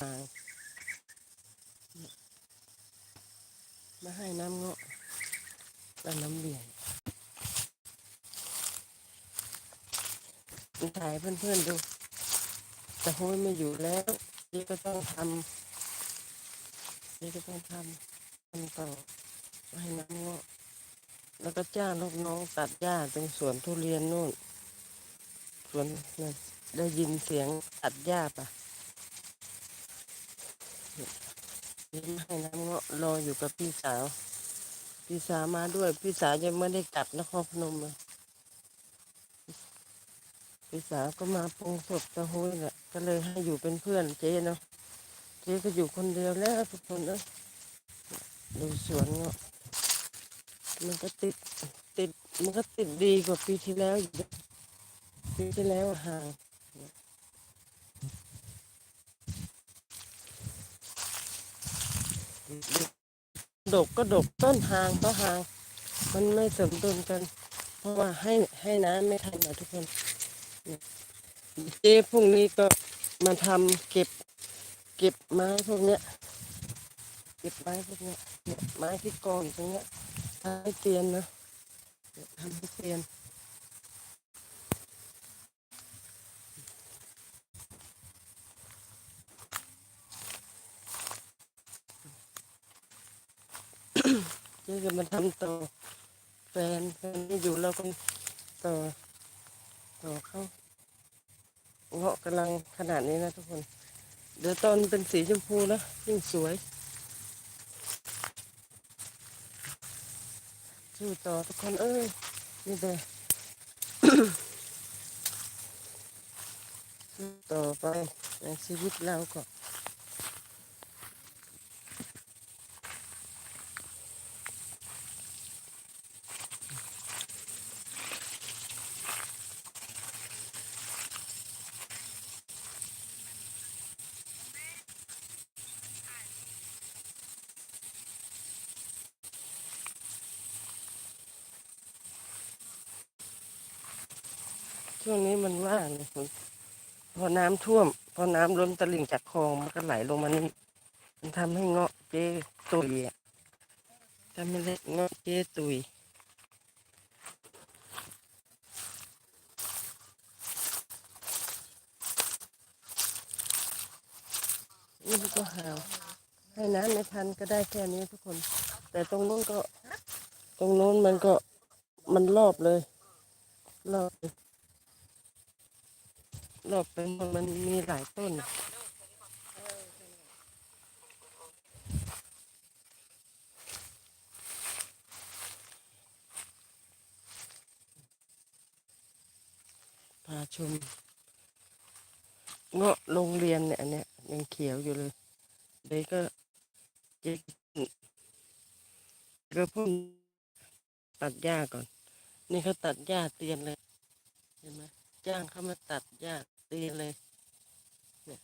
ทางมาให้น้ำเงาะและน้ำเบี่ยงถ่ายเพื่อนๆดูแต่โฮยไม่อยู่แล้วนี่ก็ต้องทำนี่ก็ต้องทำทำต่อให้น้ำเงาะแล้วก็จ้างลูกน้องตัดหญ้าตรงสวนทุเรียนนู่นสวนนั่นได้ยินเสียงตัดหญ้าปะ นี่มให้น้ำเงาะรออยู่กับพี่สาว พี่สาวมาด้วย พี่สาวยังไม่ได้กลับนครพนมเลยพี่สาวก็มาปงศพตะโฮยแหละก็เลยให้อยู่เป็นเพื่อนเจ๊เนาะเจ๊ก็อยู่คนเดียวแล้วทุกคนเอ้ยดูสวนเนาะมันก็ติดติดมันก็ติดดีกว่าปีที่แล้วอยู่ปีที่แล้วห่าง ดกก็ดกต้นหางก็ห่าง มันไม่สมดุลกัน เพราะว่าให้ให้น้ำไม่ทันนะทุกคนเจ๊พรุ่งนี้ก็มาทำเก็บ เก็บไม้พวกเนี้ย เก็บไม้พวกเนี้ยเนี่ยไม้ที่กองอยู่ตรงเนี้ยทำให้เตียนนะทำให้เตียน เจ๊จะมาทำต่อแฟนแฟนไม่อยู่เราก็ต่อต่อเขาเงาะกำลังขนาดนี้นะทุกคน เดี๋ยวตอนเป็นสีชมพูนะยิ่งสวยสู้ต่อทุกคนเอ้ยนี่เลยสู้ต่อไปในชีวิตเราก็ ช่วงนี้มันว่างเลยคุณพอน้ำท่วม พอน้ำล้นตลิ่งจากคลองมันก็ไหลลงมานี่มันทำให้เงาะเจ๊ตุยอะทำให้เล็เงาะเจ๊ตุยนี่ก็หาวให้น้ำไม่ทันก็ได้แค่นี้ทุกคน แต่ตรงนู้นก็ ตรงนู้นมันก็มันรอบเลยรอบเลย รอบไปหมดมันมีหลายต้นพาชมเงาะโรงเรียนเนี่ยอันเนี้ยยังเขียวอยู่เลยเด็กก็เจ๊ก็พิ่งตัดหญ้าก่อน นี่เขาตัดหญ้าเตียนเลย เห็นไหมจ้างเขามาตัดหญ้า เตียนเลยเนี่ย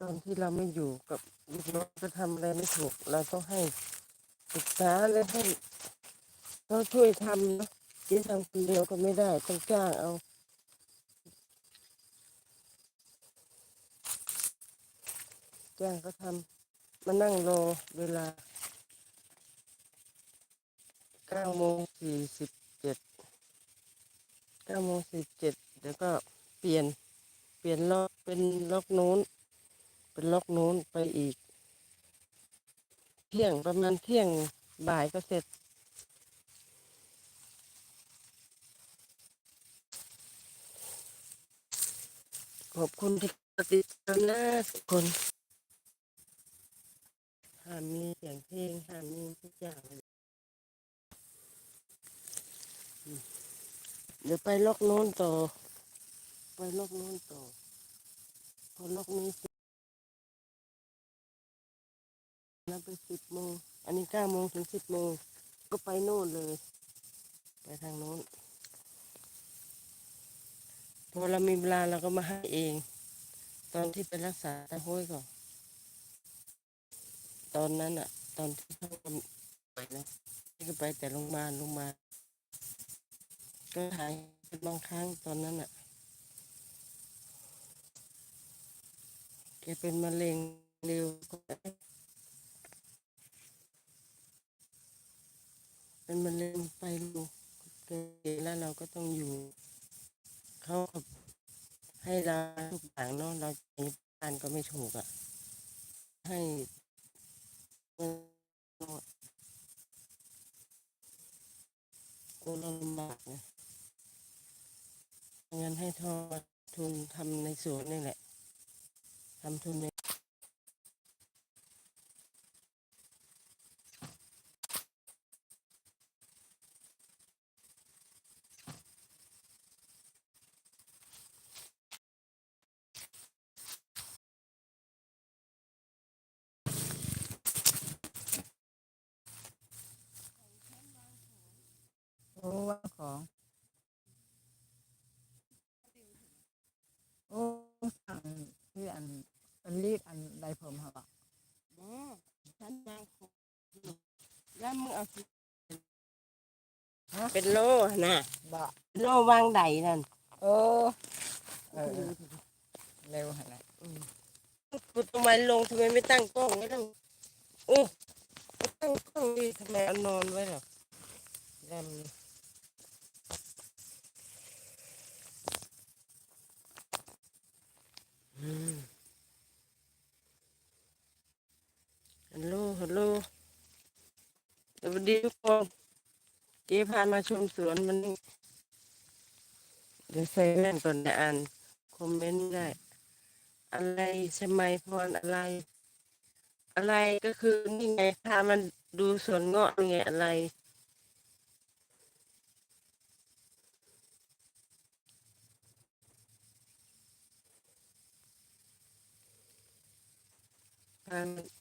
ตอนที่เราไม่อยู่กับลูกน้องจะทำอะไรไม่ถูก เราต้องให้ปรึกษาเลยให้เขาช่วยทำนะจ๊ทำคนเดียวก็ไม่ได้ต้องจ้างเอาจ้างก็ทำ มานั่งรอเวลาเก้าโมงสี่สิบเจ็ดเก้าโมงสี่เจ็ดเดี๋ยวก็เปลี่ยน เปลี่ยนล็อกเป็นล็อกนู้น เป็นล็อกนู้นไปอีก เที่ยงประมาณเที่ยงบ่ายก็เสร็จขอบคุณที่ติดตามนะทุกคนามมีเสียงเพลงห้ามมีทุกอย่างเดี๋ยวไปล็อกโน้นต่อ ไปล็อกโน้นต่อ พอล็อกนี้สร็จนับไปสิบโมง อันนี้เก้าโมงถึงสิบโมง ก็ไปโน่นเลย ไปทางโน้น พอเรามีเวลาเราก็มาให้เอง ตอนที่ไปรักษาตาห้วยก่อน ตอนนั้นอะตอนที่เขาไปนะที่ไปแต่โรงพยาบาลโรงพยาบาลก็หายบางครั้งตอนนั้นอะแกเป็นมะเร็งเร็วเป็นมะเร็งไปลูกเกิดแล้วเราก็ต้องอยู่ เขาให้เราทุกอย่างเนาะเราจะอยู่บ้านก็ไม่ถูกอะให้ กูเราลำบากนะงั้นให้ทอทุนทำในสวนนี่แหละทำทุนใน โอ้ว่าของ โอ้สั่งที่อัน อันรีดอันใดผมเหรออ๋อฉันวางของแล้วมึงเอาสิเป็นโล่นะบ่โล่วางใดนั่นโอ้เออเออเร็วขนาดปุดทำไมลงทำไมไม่ตั้งกล้องไว้ตั้งโอ้ตั้งกล้องดีทำไมเอานอนไว้หรอแรมอืม ฮัลโหลสวัสดีทุกคน เจ๊พามาชมสวนมันนี่เดี๋ยวใส่แว่นก่อนจะอ่านคอมเมนต์ได้ อะไรสมัยพรอะไร อะไรก็คือนี่ไงพามันดูสวนเงาะไงอะไร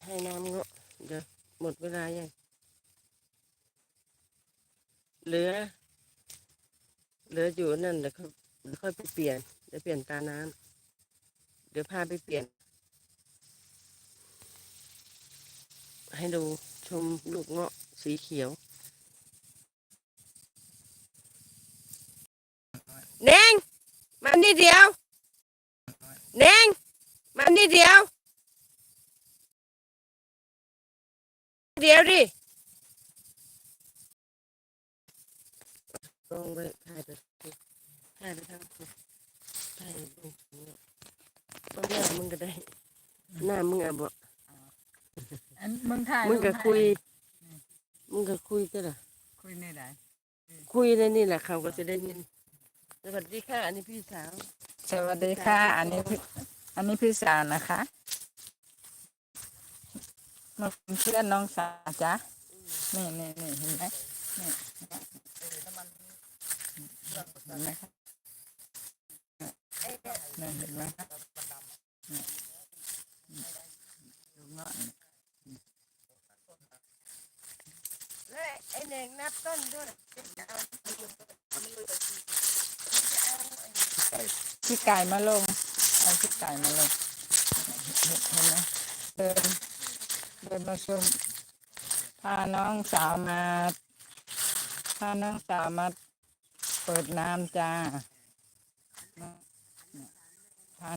ให้น้ำเงาะ เดี๋ยวหมดเวลายังเหลือ เหลืออยู่นั่นเดี๋ยวค่อยไปเปลี่ยน เดี๋ยวเปลี่ยนตาน้ำเดี๋ยวพาไปเปลี่ยน ให้ดูชมลูกเงาะสีเขียวเน่งมานี่เดียวเน่งมานี่เดียว เดี๋ยวดิลงไปถ่ายไปถ่ายไปทางถ่ายลงเอาหน้ามึงก็ได้ หน้ามึงอะบอกอันมึงถ่ายมึงก็รูปให้คุย มึงก็คุยก็ล่ะคุยในไหนคุยในนี่แหละเขาก็จะได้ยิน สวัสดีค่ะ อันนี้พี่สาว สวัสดีค่ะ อันนี้พี่อันนี้พี่สาวนะคะ มาเป็นเพื่อนน้องสาจ้ะนี่นี่นี่เห็นไหมนี่เห็นไหมคะนี่เห็นไหมคะนี่ดูเงาะและไอ้เน่งนับต้นด้วยพี่ไก่มาลงเอาพี่ไก่มาลงเห็นไหมเดิน เดินมาชมพาน้องสาวมาพาน้องสาวมาเปิดน้ำจ้าพา